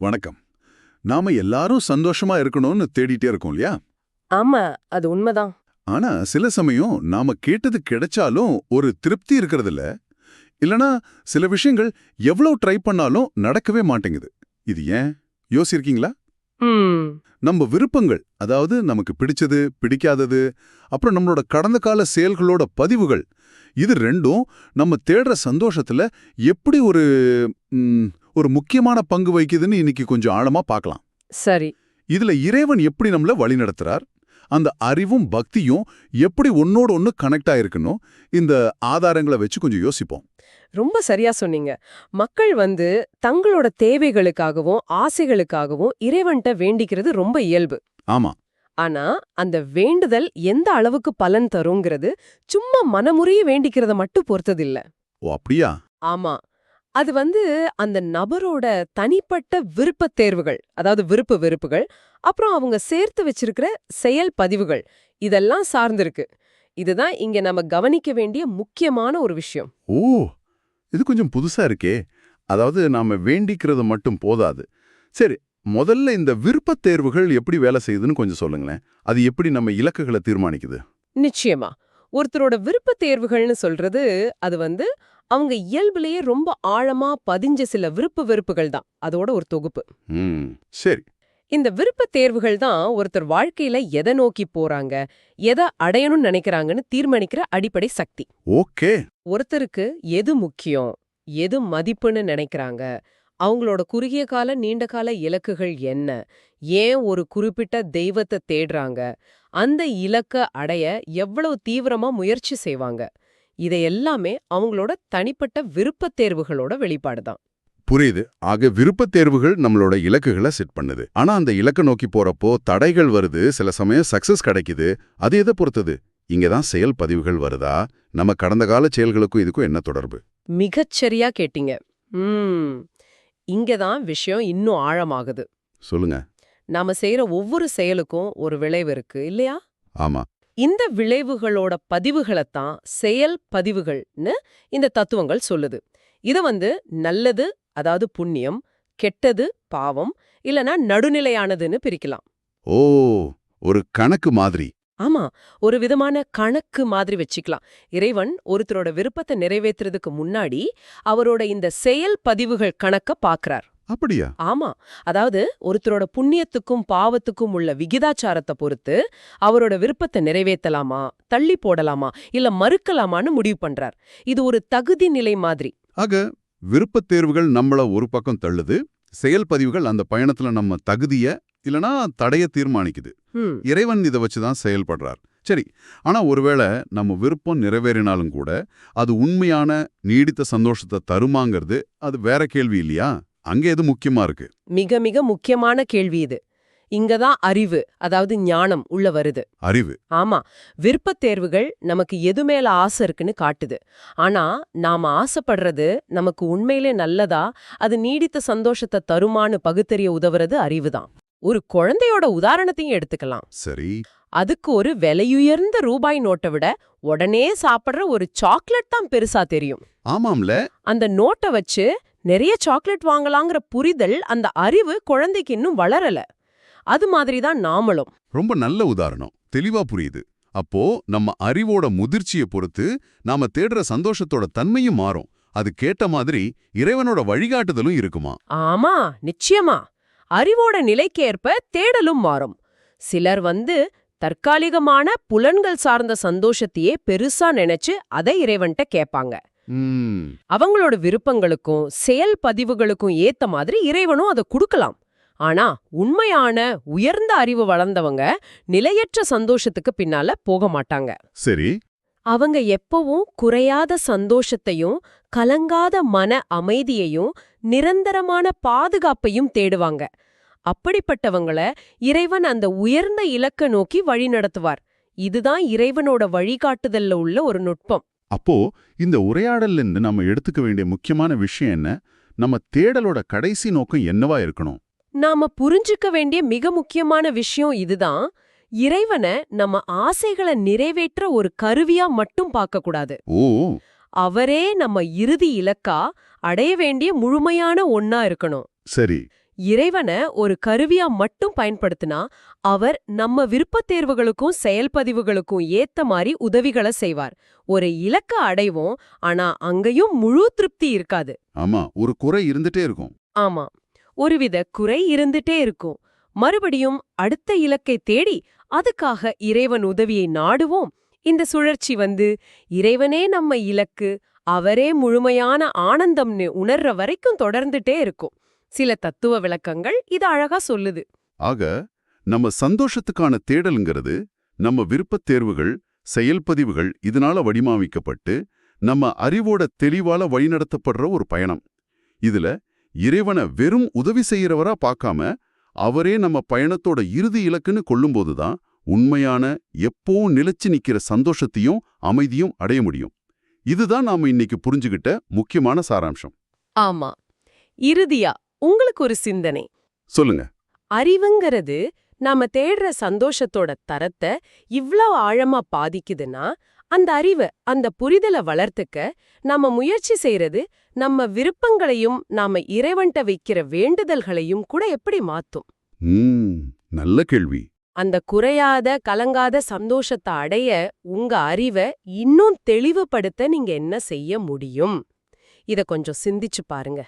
வணக்கம். நாம எல்லாரும் சந்தோஷமா இருக்கணும்னு தேடிட்டே இருக்கோம் இல்லையா? ஆமா அது உண்மைதான். ஆனா சில சமயம் நாம கேட்டது கிடைச்சாலும் ஒரு திருப்தி இருக்கறதில்ல. இல்லனா சில விஷயங்கள் எவ்வளவு ட்ரை பண்ணாலும் நடக்கவே மாட்டேங்குது. இது ஏன்? யோசிச்சிருக்கீங்களா? ம். நம்ம விருப்பங்கள் அதாவது நமக்கு பிடிச்சது பிடிக்காதது அப்புறம் நம்மளோட கடந்த கால செயல்களோட பதிவுகள் இது ரெண்டும் நம்ம தேடுற சந்தோஷத்துல எப்படி ஒரு ம், ஒரு முக்கியமான பங்கு வகிக்குதுன்னு இன்னைக்கு கொஞ்சம் ஆழமா பார்க்கலாம். சரி. இதுல இறைவன் எப்படி நம்மள வழிநடத்துறார் அந்த அறிவும் பக்தியும் எப்படி ஒன்னோட ஒன்னு கனெக்ட் ஆயிருக்கணும் இந்த ஆதாரங்களை வச்சு கொஞ்சம் யோசிப்போம். ரொம்ப சரியா சொன்னீங்க. மக்கள் வந்து தங்களோட தேவைகளுக்காகவும் ஆசைகளுக்காகவும் இறைவன்ட்ட வேண்டிக்கிறது ரொம்ப இயல்பு. ஆமா. ஆனா அந்த வேண்டுதல் எந்த அளவுக்கு பலன் தருங்கிறது சும்மா மனமுறையே வேண்டிக்கிறத மட்டும் பொறுத்ததில்ல. ஓ அப்படியா? ஆமா. அது வந்து அந்த நபரோட தனிப்பட்ட விருப்பத் தேர்வுகள் அதாவது விருப்பு வெறுப்புகள் அப்புறம் அவங்க சேர்த்து வச்சிருக்கிற செயல் பதிவுகள் இதெல்லாம் சார்ந்திருக்கு. இதுதான் இங்க நம்ம கவனிக்க வேண்டிய முக்கியமான ஒரு விஷயம். ஓ! இது கொஞ்சம் புதுசா இருக்கே. அதாவது நாம வேண்டிக்கிறது மட்டும் போதாது. சரி முதல்ல இந்த விருப்பத் தேர்வுகள் எப்படி வேலை செய்யுதுன்னு கொஞ்சம் சொல்லுங்களேன். அது எப்படி நம்ம இலக்குகளை தீர்மானிக்குது? நிச்சயமா. ஒருத்தரோட விருப்ப தேர்வுகள்னு சொல்றது அது வந்து அவங்க இயல்புலயே ரொம்ப ஆழமா பதிஞ்ச சில விருப்ப வெறுப்புகள் தான். அதோட ஒரு தொகுப்பு. சரி. இந்த விருப்ப தேர்வுகள் தான் ஒருத்தர் வாழ்க்கையில எதை நோக்கி போறாங்க எதை அடையணும்னு நினைக்கிறாங்கன்னு தீர்மானிக்கிற அடிப்படை சக்தி. ஓகே. ஒருத்தருக்கு எது முக்கியம் எது மதிப்புன்னு நினைக்கிறாங்க அவங்களோட குறுகிய கால நீண்ட கால இலக்குகள் என்ன ஏன் ஒரு குறிப்பிட்ட தெய்வத்தை தேடுறாங்க அந்த இலக்க அடைய எவ்வளவு தீவிரமா முயற்சி செய்வாங்க. இதை எல்லாமே அவங்களோட தனிப்பட்ட விருப்பத் தேர்வுகளோட வெளிப்பாடுதான் புரியுது. ஆக விருப்பத் தேர்வுகள் நம்மளோட இலக்குகளை செட் பண்ணுது. ஆனா அந்த இலக்கை நோக்கி போறப்போ தடைகள் வருது சில சமயம் சக்சஸ் கிடைக்குது. அது எதை பொறுத்தது? இங்கதான் செயல் பதிவுகள் வருதா? நம்ம கடந்த கால செயல்களுக்கும் இதுக்கும் என்ன தொடர்பு? மிகச்சரியா கேட்டீங்க. ம். இங்கதான் விஷயம் இன்னும் ஆழமாகுது. சொல்லுங்க. நாம செய்யற ஒவ்வொரு செயலுக்கும் ஒரு விளைவு இருக்கு இல்லையா? ஆமா. இந்த விளைவுகளோட பதிவுகளைத்தான் செயல் பதிவுகள்னு இந்த தத்துவங்கள் சொல்லுது. இத வந்து நல்லது அதாவது புண்ணியம் கெட்டது பாவம் இல்லனா நடுநிலையானதுன்னு பிரிக்கலாம். ஓ ஒரு கணக்கு மாதிரி. ஆமா ஒரு விதமான கணக்கு மாதிரி வச்சுக்கலாம். இறைவன் ஒருத்தரோட விருப்பத்தை நிறைவேத்துறதுக்கு முன்னாடி அவரோட இந்த செயல் பதிவுகள் கணக்க பாக்குறார். அப்படியா? ஆமா. அதாவது ஒருத்தரோட புண்ணியத்துக்கும் பாவத்துக்கும் உள்ள விகிதாச்சாரத்தை பொறுத்து அவரோட விருப்பத்தை நிறைவேத்தலாமா தள்ளி போடலாமா இல்ல மறுக்கலாமான்னு முடிவு பண்றார். இது ஒரு தகுதி நிலை மாதிரி. ஆக விருப்பத் தேர்வுகள் நம்மள ஒரு பக்கம் தள்ளுது செயல் பதிவுகள் அந்த பயணத்துல நம்ம தகுதிய இல்லனா தடைய தீர்மானிக்குது. இறைவன் இதை வச்சுதான் செயல்படுறார். சரி ஆனா ஒருவேளை நம்ம விருப்பம் நிறைவேறினாலும் கூட அது உண்மையான நீடித்த சந்தோஷத்தை தருமாங்கிறது அது வேற கேள்வி இல்லையா? அங்க எது முக்கியமா இருக்கு? மிக மிக முக்கியமான கேள்வி இது. இங்கதான் அறிவு அதாவது ஞானம் உள்ள வருது. அறிவு. ஆமா விருப்பத் தேர்வுகள் நமக்கு எது மேல ஆசை இருக்குன்னு காட்டுது. ஆனா நாம ஆசைப்படுறது நமக்கு உண்மையிலே நல்லதா அது நீடித்த சந்தோஷத்தை தருமான்னு பகுத்தறிய உதவுறது அறிவுதான் ஒரு குழந்தையோட உதாரணத்தையும் எடுத்துக்கலாம். சரி. அதுக்கு ஒரு விலையுயர்ந்த ரூபாய் நோட்டை விட உடனே சாப்பிடுற ஒரு சாக்லேட் தான் பெருசா தெரியும். ஆமாம்ல. அந்த நோட்டை வச்சு நிறைய சாக்லேட் வாங்கலாங்கிற புரிதல் அந்த அறிவு குழந்தைக்கு இன்னும் வளரல. அது மாதிரி தான் நாமளும். ரொம்ப நல்ல உதாரணம். தெளிவா புரியுது. அப்போ நம்ம அறிவோட முதிர்ச்சியை பொறுத்து நாம தேடுற சந்தோஷத்தோட தன்மையும் மாறும். அது கேட்ட மாதிரி இறைவனோட வழிகாட்டுதலும் இருக்குமா? ஆமா நிச்சயமா. அறிவோட நிலைக்கேற்ப தேடலும் மாறும். சிலர் வந்து தற்காலிகமான புலன்கள் சார்ந்த சந்தோஷத்தையே பெருசா நினைச்சு அதை இறைவன்ட்ட கேட்பாங்க. ம் அவங்களோட விருப்பங்களுக்கும் செயல் பதிவுகளுக்கும் ஏத்த மாதிரி இறைவனும் அதை கொடுக்கலாம். ஆனா உண்மையான உயர்ந்த அறிவு வளர்ந்தவங்க நிலையற்ற சந்தோஷத்துக்கு பின்னால போக மாட்டாங்க. சரி. அவங்க எப்பவும் குறையாத சந்தோஷத்தையும் கலங்காத மன அமைதியையும் நிரந்தரமான பாதுகாப்பையும் தேடுவாங்க. அப்படிப்பட்டவங்கள இறைவன் அந்த உயர்ந்த இலக்க நோக்கி வழி நடத்துவார் இதுதான் இறைவனோட வழிகாட்டுதல்ல உள்ள ஒரு நுட்பம். அப்போ இந்த உரையாடல்ல இருந்து நம்ம எடுத்துக்க வேண்டிய முக்கியமான விஷயம் என்ன? நம்ம தேடலோட கடைசி நோக்கம் என்னவா இருக்கணும்? நாம புரிஞ்சுக்க வேண்டிய மிக முக்கியமான விஷயம் இதுதான். இறைவனை நம்ம ஆசைகளை நிறைவேற்ற ஒரு கருவியா மட்டும் பார்க்க கூடாது. ஓ. அவரே நம்ம இறுதி இலக்கா அடைய வேண்டிய முழுமையான ஒன்னா இருக்கணும். சரி. இறைவனை ஒரு கருவியா மட்டும் பயன்படுத்தினா அவர் நம்ம விருப்பத் தேர்வுகளுக்கும் செயல்பதிவுகளுக்கும் ஏத்த மாதிரி உதவிகளை செய்வார். ஒரு இலக்க அடைவோம் ஆனா அங்கேயும் முழு திருப்தி இருக்காது. ஆமா ஒரு குறை இருந்துட்டே இருக்கும். ஆமா ஒருவித குறை இருந்துட்டே இருக்கும். மறுபடியும் அடுத்த இலக்கை தேடி அதுக்காக இறைவன் உதவியை நாடுவோம். இந்த சுழற்சி வந்து இறைவனே நம்ம இலக்கு அவரே முழுமையான ஆனந்தம்னு உணர்ற வரைக்கும் தொடர்ந்துட்டே இருக்கும். சில தத்துவ விளக்கங்கள் இது அழகா சொல்லுது. ஆக நம்ம சந்தோஷத்துக்கான தேடலுங்கிறது நம்ம விருப்பத் தேர்வுகள் செயல்பதிவுகள் இதனால வடிவமைக்கப்பட்டு நம்ம அறிவோட தெளிவால வழிநடத்தப்படுற ஒரு பயணம். இதுல இறைவனை வெறும் உதவி செய்யறவரா பார்க்காம அவரே நம்ம பயணத்தோட இறுதி இலக்குன்னு கொள்ளும்போதுதான் உண்மையான எப்பவும் நிலைச்சு நிக்கிற சந்தோஷத்தையும் அமைதியும் அடைய முடியும். இதுதான் நாம இன்னைக்கு புரிஞ்சுகிட்ட முக்கியமான சாராம்சம். ஆமா. இறுதியா உங்களுக்கு ஒரு சிந்தனை. சொல்லுங்க. அறிவுங்கிறது நாம தேடுற சந்தோஷத்தோட தரத்தை இவ்ளோ ஆழமா பாதிக்குதுன்னா அந்த அறிவை அந்த புரிதலை வளர்த்துக்க நாம முயற்சி செய்யறது நம்ம விருப்பங்களையும் நாம இறைவன்ட்ட வைக்கிற வேண்டுதல்களையும் கூட எப்படி மாத்தும்? நல்ல கேள்வி. அந்த குறையாத கலங்காத சந்தோஷத்தை அடைய உங்க அறிவை இன்னும் தெளிவுபடுத்த நீங்க என்ன செய்ய முடியும்? இத கொஞ்சம் சிந்திச்சு பாருங்க.